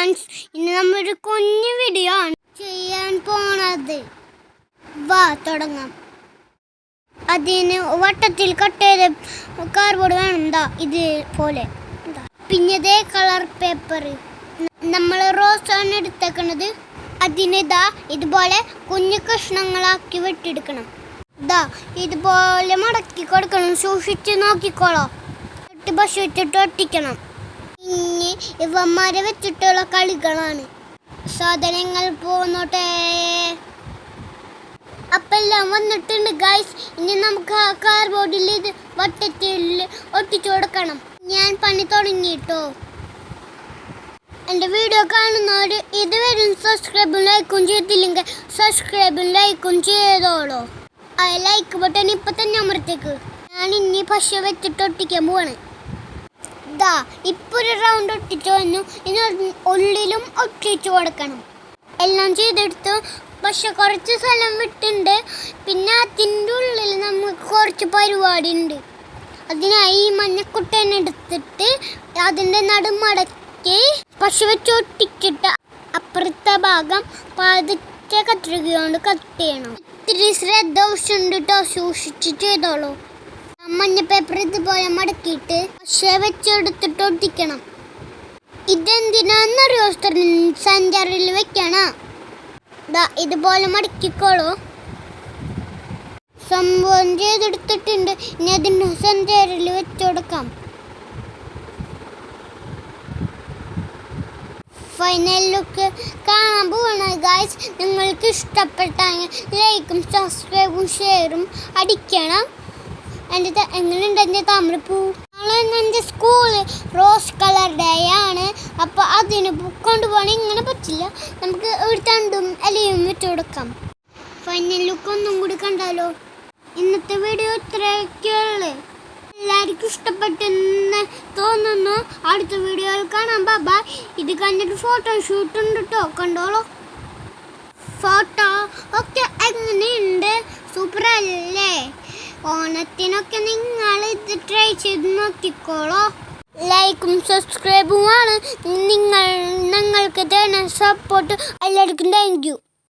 Friends ഇന്ന് നമ്മളൊരു കുഞ്ഞു വീഡിയോ ആണ് ചെയ്യാൻ പോണത്. വാ തുടങ്ങാം. അതിന് വട്ടത്തിൽ കട്ട് ചെയ്ത കാർബോർഡ് വേണം. എന്താ ഇതുപോലെ പിന്നെ പിന്നതേ കളർ പേപ്പർ നമ്മൾ റോസ് ആണ് എടുത്തേക്കണത്. അതിനിതാ ഇതുപോലെ കുഞ്ഞു കഷ്ണങ്ങളാക്കി വെട്ടിയെടുക്കണം. ഇതാ ഇതുപോലെ മടക്കി കൊടുക്കണം. സൂക്ഷിച്ച് നോക്കിക്കോളോ. വെച്ചിട്ട് ഒട്ടിക്കണം. ഇനി ഇവന്മാരെ വെച്ചിട്ടുള്ള കളികളാണ്. സാധനങ്ങൾ പോന്നോട്ടെ. അപ്പെല്ലാം വന്നിട്ടുണ്ട് ഗൈസ് ഇനി നമുക്ക് ആ കാർബോർഡിൽ ഇത് വട്ടത്തിൽ ഒട്ടിച്ചു കൊടുക്കണം. ഞാൻ പണി തുടങ്ങിയിട്ടോ? എന്റെ വീഡിയോ കാണുന്നവർ ഇതുവരെ സബ്സ്ക്രൈബും ലൈക്കും ചെയ്തില്ലെങ്കിൽ സബ്സ്ക്രൈബും ലൈക്കും ചെയ്തോളൂ. ആ ലൈക്ക് ബട്ടൺ ഇപ്പം തന്നെ അമർത്തേക്ക് ഞാൻ ഇനി പശ വെച്ചിട്ട് ഒട്ടിക്കാൻ പോവാണ്. ദാ ഇപ്പൊ ഒരു റൗണ്ട് ഒട്ടിച്ചു വന്നു. ഇനി ഉള്ളിലും ഒട്ടിച്ചു കൊടുക്കണം. എല്ലാം ചെയ്തെടുത്തു. പക്ഷെ കുറച്ച് സ്ഥലം വിട്ടുണ്ട്. പിന്നെ അതിന്റെ ഉള്ളിൽ നമുക്ക് കുറച്ച് പരിപാടി ഉണ്ട് അതിനായി ഈ മഞ്ഞക്കുട്ടനെ എടുത്തിട്ട് അതിന്റെ നടുമടക്കി പശു വെച്ച് ഒട്ടിച്ചിട്ട് അപ്പുറത്തെ ഭാഗം പതുക്കെ കത്രിക കൊണ്ട് കട്ട് ചെയ്യണം. ഇത്തിരി ശ്രദ്ധ ഉണ്ട് കേട്ടോ. സൂക്ഷിച്ച് ചെയ്തോളൂ. മഞ്ഞ പേപ്പർ ഇതുപോലെ മടക്കിയിട്ട്? പക്ഷേ വെച്ചെടുത്തിട്ട് ഒട്ടിക്കണം ഇതെന്തിനാന്നറിയോ സഞ്ചാറിൽ വെക്കണം. ദാ ഇതുപോലെ മടക്കിക്കോളൂ. സംഭവം ചെയ്തെടുത്തിട്ടുണ്ട്. ഇനി അതിന് സഞ്ചാരിൽ വെച്ചുകൊടുക്കാം ഫൈനൽ ലുക്ക് കാണാൻ പോവാണ് ഗായ്സ് നിങ്ങൾക്ക് ഇഷ്ടപ്പെട്ടാൽ ലൈക്കും സബ്സ്ക്രൈബും ഷെയറും അടിക്കണം. എന്റെ എങ്ങനെയുണ്ട്? എന്റെ താമരപ്പൂ എന്റെ സ്കൂൾ റോസ് കളർ ഡേ ആണ്. അപ്പോൾ അതിന് കൊണ്ട് കൊണ്ടുപോകണം ഇങ്ങനെ പറ്റില്ല. നമുക്ക് ഒരു തണ്ടും ഇലയും വിട്ട് കൊടുക്കാം. ഫൈനൽ ലുക്ക് ഒന്നും കൂടി കണ്ടാലോ? ഇന്നത്തെ വീഡിയോ ഇത്രയൊക്കെയുള്ളു എല്ലാവർക്കും ഇഷ്ടപ്പെട്ടെന്ന് തോന്നുന്നു. അടുത്ത വീഡിയോയിൽ കാണാം. ബാബ ഇത് കണ്ടിട്ട് ഫോട്ടോ ഷൂട്ട് ഉണ്ട് കേട്ടോ കണ്ടോളൂ. ഫോട്ടോ ഓണത്തിനൊക്കെ നിങ്ങൾ ഇത് ട്രൈ ചെയ്ത് നോക്കിക്കോളോ. ലൈക്കും സബ്സ്ക്രൈബുമാണ് നിങ്ങൾ ഞങ്ങൾക്ക് തന്നെ സപ്പോർട്ട് എല്ലാവർക്കും താങ്ക് യു